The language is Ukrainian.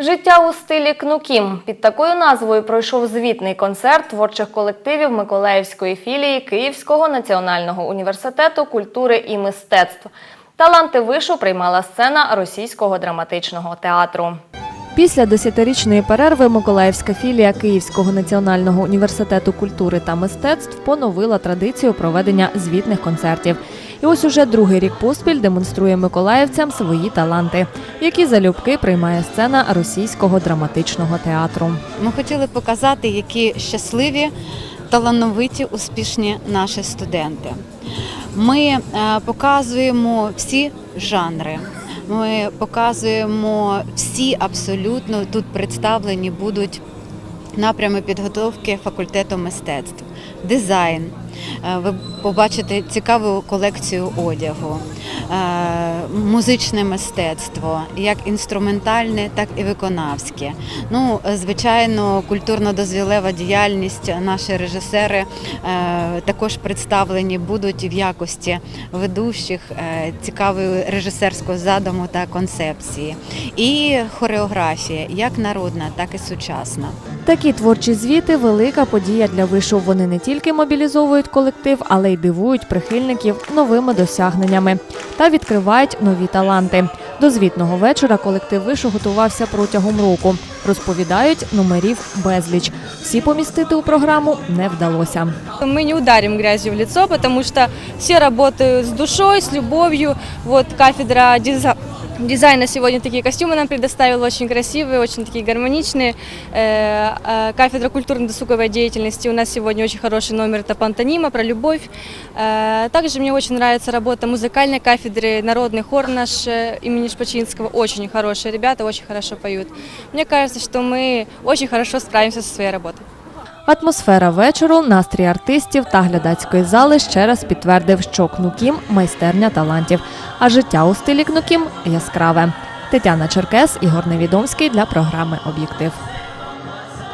Життя у стилі Кнукім під такою назвою пройшов звітний концерт творчих колективів Миколаївської філії Київського національного університету культури і мистецтв. Таланти вишу приймала сцена російського драматичного театру. Після десятирічної перерви Миколаївська філія Київського національного університету культури та мистецтв поновила традицію проведення звітних концертів. І ось уже другий рік поспіль демонструє миколаївцям свої таланти, які залюбки приймає сцена російського драматичного театру. Ми хотіли показати, які щасливі, талановиті, успішні наші студенти. Ми е, показуємо всі жанри. Ми показуємо всі абсолютно тут представлені будуть напрями підготовки факультету мистецтв, дизайн. Е, Ви побачите цікаву колекцію одягу, музичне мистецтво, як інструментальне, так і виконавське. Ну, е, звичайно, культурно-дозвілева діяльність. Наші режисери е, також представлені будуть в якості ведущих е, цікавої режисерського задуму та концепції. І хореографія, як народна, так і сучасна. Такі творчі звіти велика подія для вишу. Вони не тільки мобілізовують колектив, але й дивують прихильників новими досягненнями та відкривають нові таланти. До звітного вечора колектив вишу готувався протягом року. Розповідають, номерів безліч. Всі помістити у програму не вдалося. Ми не ударимо грязю в лицо, тому що всі працюють з душою, з любов'ю. Вот кафедра диза- дизайна сегодня такие костюмы нам предоставила, очень красивые, очень такие гармоничные. Э, э, Кафедра культурно-досуговой деятельности у нас сегодня очень хороший номер, это пантонима про любовь. Э, Также мне очень нравится работа музыкальной кафедры, народный хор наш э, имени Шпачинского, очень хорошие ребята, очень хорошо поют. Мне кажется, что мы очень хорошо справимся со своей работой. Атмосфера вечору, настрій артистів та глядацької зали ще раз підтвердив, що Кнукім майстерня талантів, а життя у стилі Кнукім яскраве. Тетяна Черкес, Ігор Невідомський для програми Об'єктив.